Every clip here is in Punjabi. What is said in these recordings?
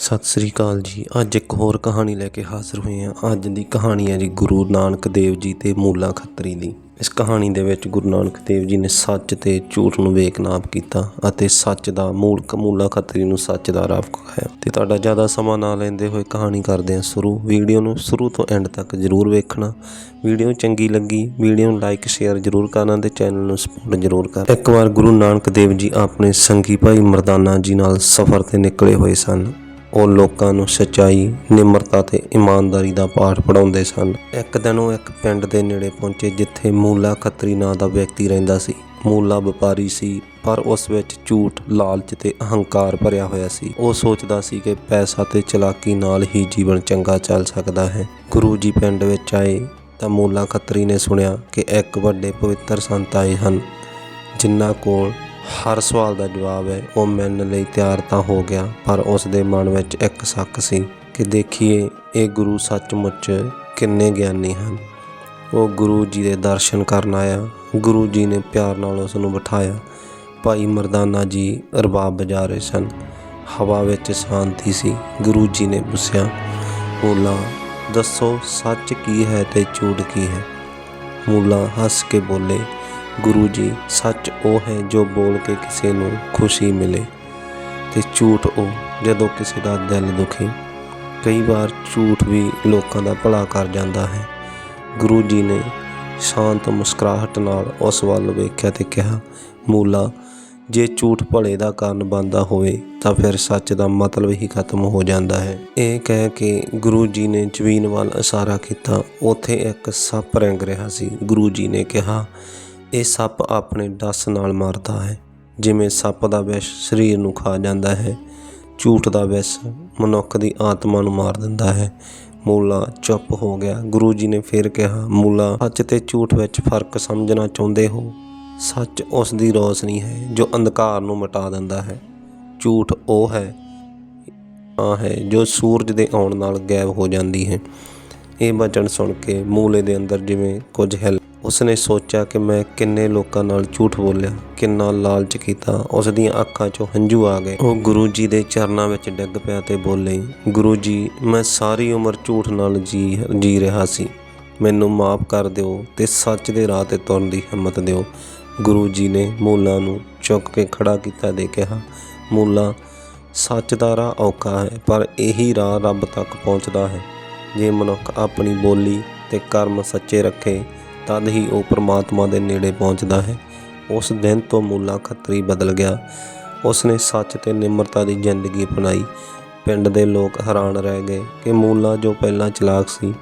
ਸਤਿ ਸ੍ਰੀ ਅਕਾਲ ਜੀ। ਅੱਜ ਇੱਕ ਹੋਰ ਕਹਾਣੀ ਲੈ ਕੇ ਹਾਜ਼ਰ ਹੋਏ ਹਾਂ। ਅੱਜ ਦੀ ਕਹਾਣੀ ਹੈ ਜੀ ਗੁਰੂ ਨਾਨਕ ਦੇਵ ਜੀ ਤੇ ਮੂਲਾ ਖੱਤਰੀ ਦੀ। ਇਸ ਕਹਾਣੀ ਦੇ ਵਿੱਚ ਗੁਰੂ ਨਾਨਕ ਦੇਵ ਜੀ ਨੇ ਸੱਚ ਤੇ ਝੂਠ ਨੂੰ ਵੇਖਨਾਪ ਕੀਤਾ ਅਤੇ ਸੱਚ ਦਾ ਮੂਲ ਮੂਲਾ ਖੱਤਰੀ ਨੂੰ ਸੱਚ ਦਾ ਰਾਹ ਵਿਖਾਇਆ। ਤੇ ਤੁਹਾਡਾ ਜ਼ਿਆਦਾ ਸਮਾਂ ਨਾ ਲੈਂਦੇ ਹੋਏ ਕਹਾਣੀ ਕਰਦੇ ਹਾਂ ਸ਼ੁਰੂ। ਵੀਡੀਓ ਨੂੰ ਸ਼ੁਰੂ ਤੋਂ ਐਂਡ ਤੱਕ ਜ਼ਰੂਰ ਵੇਖਣਾ। ਵੀਡੀਓ ਚੰਗੀ ਲੱਗੀ, ਵੀਡੀਓ ਨੂੰ ਲਾਈਕ, ਸ਼ੇਅਰ ਜ਼ਰੂਰ ਕਰਨਾ ਤੇ ਚੈਨਲ ਨੂੰ ਸਪੋਰਟ ਜ਼ਰੂਰ ਕਰਨਾ। ਇੱਕ ਵਾਰ ਗੁਰੂ ਨਾਨਕ ਦੇਵ ਜੀ ਆਪਣੇ ਸੰਗੀ ਭਾਈ ਮਰਦਾਨਾ ਜੀ ਨਾਲ ਸਫ਼ਰ ਤੇ ਨਿਕਲੇ ਹੋਏ ਸਨ। ਉਹ ਲੋਕਾਂ ਨੂੰ ਸੱਚਾਈ, ਨਿਮਰਤਾ ਤੇ ਇਮਾਨਦਾਰੀ ਦਾ ਪਾਠ ਪੜਾਉਂਦੇ ਸਨ। ਇੱਕ ਦਿਨ ਉਹ ਇੱਕ ਪਿੰਡ ਦੇ ਨੇੜੇ ਪਹੁੰਚੇ ਜਿੱਥੇ ਮੂਲਾ ਖੱਤਰੀ ਨਾਂ ਦਾ ਵਿਅਕਤੀ ਰਹਿੰਦਾ ਸੀ। ਮੂਲਾ ਵਪਾਰੀ ਸੀ, ਪਰ ਉਸ ਵਿੱਚ ਝੂਠ, ਲਾਲਚ ਤੇ ਅਹੰਕਾਰ ਭਰਿਆ ਹੋਇਆ ਸੀ। ਉਹ ਸੋਚਦਾ ਸੀ ਕਿ ਪੈਸਾ ਤੇ ਚਲਾਕੀ ਨਾਲ ਹੀ ਜੀਵਨ ਚੰਗਾ ਚੱਲ ਸਕਦਾ ਹੈ। ਗੁਰੂ ਜੀ ਪਿੰਡ ਵਿੱਚ ਆਏ ਤਾਂ ਮੂਲਾ ਖੱਤਰੀ ਨੇ ਸੁਣਿਆ ਕਿ ਇੱਕ ਵੱਡੇ ਪਵਿੱਤਰ ਸੰਤ ਆਏ ਹਨ, ਜਿਨ੍ਹਾਂ ਕੋਲ ਹਰ ਸਵਾਲ ਦਾ ਜਵਾਬ ਹੈ। ਉਹ ਮਿਲਣ ਲਈ ਤਿਆਰ ਤਾਂ ਹੋ ਗਿਆ, ਪਰ ਉਸ ਦੇ ਮਨ ਵਿੱਚ ਇੱਕ ਸ਼ੱਕ ਸੀ ਕਿ ਦੇਖੀਏ, ਇਹ ਗੁਰੂ ਸੱਚਮੁੱਚ ਕਿੰਨੇ ਗਿਆਨੀ ਹਨ। ਉਹ ਗੁਰੂ ਜੀ ਦੇ ਦਰਸ਼ਨ ਕਰਨ ਆਇਆ। ਗੁਰੂ ਜੀ ਨੇ ਪਿਆਰ ਨਾਲ ਉਸ ਨੂੰ ਬਿਠਾਇਆ। ਭਾਈ ਮਰਦਾਨਾ ਜੀ ਰਬਾਬ ਵਜਾ ਰਹੇ ਸਨ। ਹਵਾ ਵਿੱਚ ਸ਼ਾਂਤੀ ਸੀ। ਗੁਰੂ ਜੀ ਨੇ ਪੁੱਛਿਆ, ਮੂਲਾ, ਦੱਸੋ, ਸੱਚ ਕੀ ਹੈ ਤੇ ਝੂਠ ਕੀ ਹੈ? ਮੂਲਾ ਹੱਸ ਕੇ ਬੋਲੇ ਗੁਰੂ ਜੀ, ਸੱਚ ਉਹ ਹੈ ਜੋ ਬੋਲ ਕੇ ਕਿਸੇ ਨੂੰ ਖੁਸ਼ੀ ਮਿਲੇ ਤੇ ਝੂਠ ਉਹ ਜਦੋਂ ਕਿਸੇ ਦਾ ਦਿਲ ਦੁਖੇ। ਕਈ ਵਾਰ ਝੂਠ ਵੀ ਲੋਕਾਂ ਦਾ ਭਲਾ ਕਰ ਜਾਂਦਾ ਹੈ। ਗੁਰੂ ਜੀ ਨੇ ਸ਼ਾਂਤ ਮੁਸਕਰਾਹਟ ਨਾਲ ਉਸ ਵੱਲ ਵੇਖਿਆ ਤੇ ਕਿਹਾ, ਮੂਲਾ, ਜੇ ਝੂਠ ਭਲੇ ਦਾ ਕਾਰਨ ਬਣਦਾ ਹੋਵੇ ਤਾਂ ਫਿਰ ਸੱਚ ਦਾ ਮਤਲਬ ਹੀ ਖਤਮ ਹੋ ਜਾਂਦਾ ਹੈ। ਇਹ ਕਹਿ ਕੇ ਗੁਰੂ ਜੀ ਨੇ ਜਵੀਨ ਵੱਲ ਇਸ਼ਾਰਾ ਕੀਤਾ। ਉੱਥੇ ਇੱਕ ਸੱਪ ਰੰਗ ਰਿਹਾ ਸੀ। ਗੁਰੂ ਜੀ ਨੇ ਕਿਹਾ ਇਹ ਸੱਪ ਆਪਣੇ ਡਸ ਨਾਲ ਮਾਰਦਾ ਹੈ, ਜਿਵੇਂ ਸੱਪ ਦਾ ਵਿਸ਼ ਸਰੀਰ ਨੂੰ ਖਾ ਜਾਂਦਾ ਹੈ। ਝੂਠ ਦਾ ਵਿਸ਼ ਮਨੁੱਖ ਦੀ ਆਤਮਾ ਨੂੰ ਮਾਰ ਦਿੰਦਾ ਹੈ। ਮੂਲਾ ਚੁੱਪ ਹੋ ਗਿਆ। ਗੁਰੂ ਜੀ ਨੇ ਫਿਰ ਕਿਹਾ, ਮੂਲਾ, ਸੱਚ ਤੇ ਝੂਠ ਵਿੱਚ ਫ਼ਰਕ ਸਮਝਣਾ ਚਾਹੁੰਦੇ ਹੋ? ਸੱਚ ਉਸ ਦੀ ਰੋਸ਼ਨੀ ਹੈ ਜੋ ਅੰਧਕਾਰ ਨੂੰ ਮਿਟਾ ਦਿੰਦਾ ਹੈ। ਝੂਠ ਉਹ ਹੈ ਆ ਹੈ ਜੋ ਸੂਰਜ ਦੇ ਆਉਣ ਨਾਲ ਗਾਇਬ ਹੋ ਜਾਂਦੀ ਹੈ। ਇਹ ਬਚਨ ਸੁਣ ਕੇ ਮੂਲੇ ਦੇ ਅੰਦਰ ਜਿਵੇਂ ਕੁਝ ਹਿੱਲ ਉਸਨੇ ਸੋਚਿਆ ਕਿ ਮੈਂ ਕਿੰਨੇ ਲੋਕਾਂ ਨਾਲ ਝੂਠ ਬੋਲਿਆ, ਕਿੰਨਾ ਲਾਲਚ ਕੀਤਾ। ਉਸ ਦੀਆਂ ਅੱਖਾਂ 'ਚੋਂ ਹੰਝੂ ਆ ਗਏ। ਉਹ ਗੁਰੂ ਜੀ ਦੇ ਚਰਨਾਂ ਵਿੱਚ ਡਿੱਗ ਪਿਆ ਤੇ ਬੋਲੇ, ਗੁਰੂ ਜੀ, ਮੈਂ ਸਾਰੀ ਉਮਰ ਝੂਠ ਨਾਲ ਜੀ ਜੀ ਰਿਹਾ ਸੀ। ਮੈਨੂੰ ਮਾਫ ਕਰ ਦਿਓ ਤੇ ਸੱਚ ਦੇ ਰਾਹ ਤੇ ਤੁਰਨ ਦੀ ਹਿੰਮਤ ਦਿਓ। ਗੁਰੂ ਜੀ ਨੇ ਮੂਲਾ ਨੂੰ ਚੁੱਕ ਕੇ ਖੜਾ ਕੀਤਾ ਤੇ ਕਿਹਾ, ਮੂਲਾ, ਸੱਚ ਦਾ ਰਾਹ ਔਖਾ ਹੈ, ਪਰ ਇਹੀ ਰਾਹ ਰੱਬ ਤੱਕ ਪਹੁੰਚਦਾ ਹੈ। ਜੇ ਮਨੁੱਖ ਆਪਣੀ ਬੋਲੀ ਤੇ ਕਰਮ ਸੱਚੇ ਰੱਖੇ ਤਦ ਹੀ ਉਹ ਪ੍ਰਮਾਤਮਾ ਦੇ ਨੇੜੇ ਪਹੁੰਚਦਾ ਹੈ। ਉਸ ਦਿਨ ਤੋਂ ਮੂਲਾ ਖੱਤਰੀ ਬਦਲ ਗਿਆ। ਉਸ ਨੇ ਸੱਚ ਤੇ ਨਿਮਰਤਾ ਦੀ ਜ਼ਿੰਦਗੀ ਅਪਣਾਈ। ਪਿੰਡ ਦੇ ਲੋਕ ਹੈਰਾਨ ਰਹਿ ਗਏ ਕਿ ਮੂਲਾ ਜੋ ਪਹਿਲਾਂ ਚਲਾਕ ਸੀ,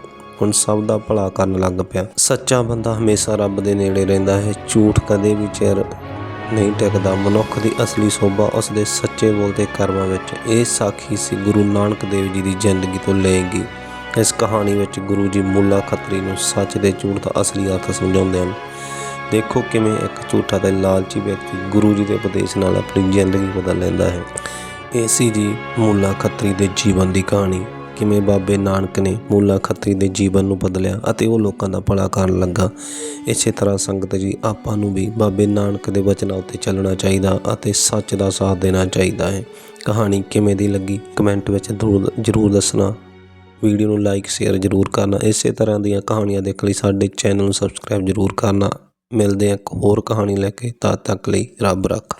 ਹੁਣ ਸਭ ਦਾ ਭਲਾ ਕਰਨ ਲੱਗ ਪਿਆ। ਸੱਚਾ ਬੰਦਾ ਹਮੇਸ਼ਾ ਰੱਬ ਦੇ ਨੇੜੇ ਰਹਿੰਦਾ ਹੈ। ਝੂਠ ਕਦੇ ਵੀ ਚਿਰ ਨਹੀਂ ਟਿਕਦਾ। ਮਨੁੱਖ ਦੀ ਅਸਲੀ ਸੋਭਾ ਉਸ ਦੇ ਸੱਚੇ ਬੋਲ ਤੇ ਕਰਮਾਂ ਵਿੱਚ। ਇਹ ਸਾਖੀ ਸੀ ਗੁਰੂ ਨਾਨਕ ਦੇਵ ਜੀ ਦੀ ਜ਼ਿੰਦਗੀ ਤੋਂ ਲਏਗੀ। ਇਸ ਕਹਾਣੀ ਵਿੱਚ ਗੁਰੂ ਜੀ ਮੁੱਲਾ ਖੱਤਰੀ ਨੂੰ ਸੱਚ ਦੇ ਝੂਠ ਦਾ ਅਸਲੀ ਅਰਥ ਸਮਝਾਉਂਦੇ ਹਨ। ਦੇਖੋ ਕਿਵੇਂ ਇੱਕ ਝੂਠਾ ਤੇ ਲਾਲਚੀ ਵਿਅਕਤੀ ਗੁਰੂ ਜੀ ਦੇ ਉਪਦੇਸ਼ ਨਾਲ ਆਪਣੀ ਜ਼ਿੰਦਗੀ ਬਦਲ ਲੈਂਦਾ ਹੈ। ਇਹ ਸੀ ਜੀ ਮੁੱਲਾ ਖੱਤਰੀ ਦੇ ਜੀਵਨ ਦੀ ਕਹਾਣੀ। ਕਿਵੇਂ ਬਾਬੇ ਨਾਨਕ ਨੇ ਮੁੱਲਾ ਖੱਤਰੀ ਦੇ ਜੀਵਨ ਨੂੰ ਬਦਲਿਆ ਅਤੇ ਉਹ ਲੋਕਾਂ ਦਾ ਭਲਾ ਕਰਨ ਲੱਗਾ। ਇਸੇ ਤਰ੍ਹਾਂ ਸੰਗਤ ਜੀ ਆਪਾਂ ਨੂੰ ਵੀ ਬਾਬੇ ਨਾਨਕ ਦੇ ਵਚਨਾਂ ਉੱਤੇ ਚੱਲਣਾ ਚਾਹੀਦਾ ਅਤੇ ਸੱਚ ਦਾ ਸਾਥ ਦੇਣਾ ਚਾਹੀਦਾ ਹੈ। ਕਹਾਣੀ ਕਿਵੇਂ ਦੀ ਲੱਗੀ? ਕਮੈਂਟ ਵਿੱਚ ਜ਼ਰੂਰ ਜ਼ਰੂਰ ਦੱਸਣਾ। ਵੀਡੀਓ ਨੂੰ ਲਾਈਕ, ਸ਼ੇਅਰ ਜ਼ਰੂਰ ਕਰਨਾ। ਇਸੇ ਤਰ੍ਹਾਂ ਦੀਆਂ ਕਹਾਣੀਆਂ ਦੇਖਣ ਲਈ ਸਾਡੇ ਚੈਨਲ ਨੂੰ ਸਬਸਕ੍ਰਾਈਬ ਜ਼ਰੂਰ ਕਰਨਾ। ਮਿਲਦੇ ਹਾਂ ਇੱਕ ਹੋਰ ਕਹਾਣੀ ਲੈ ਕੇ। ਤਦ ਤੱਕ ਲਈ ਰੱਬ ਰੱਖ।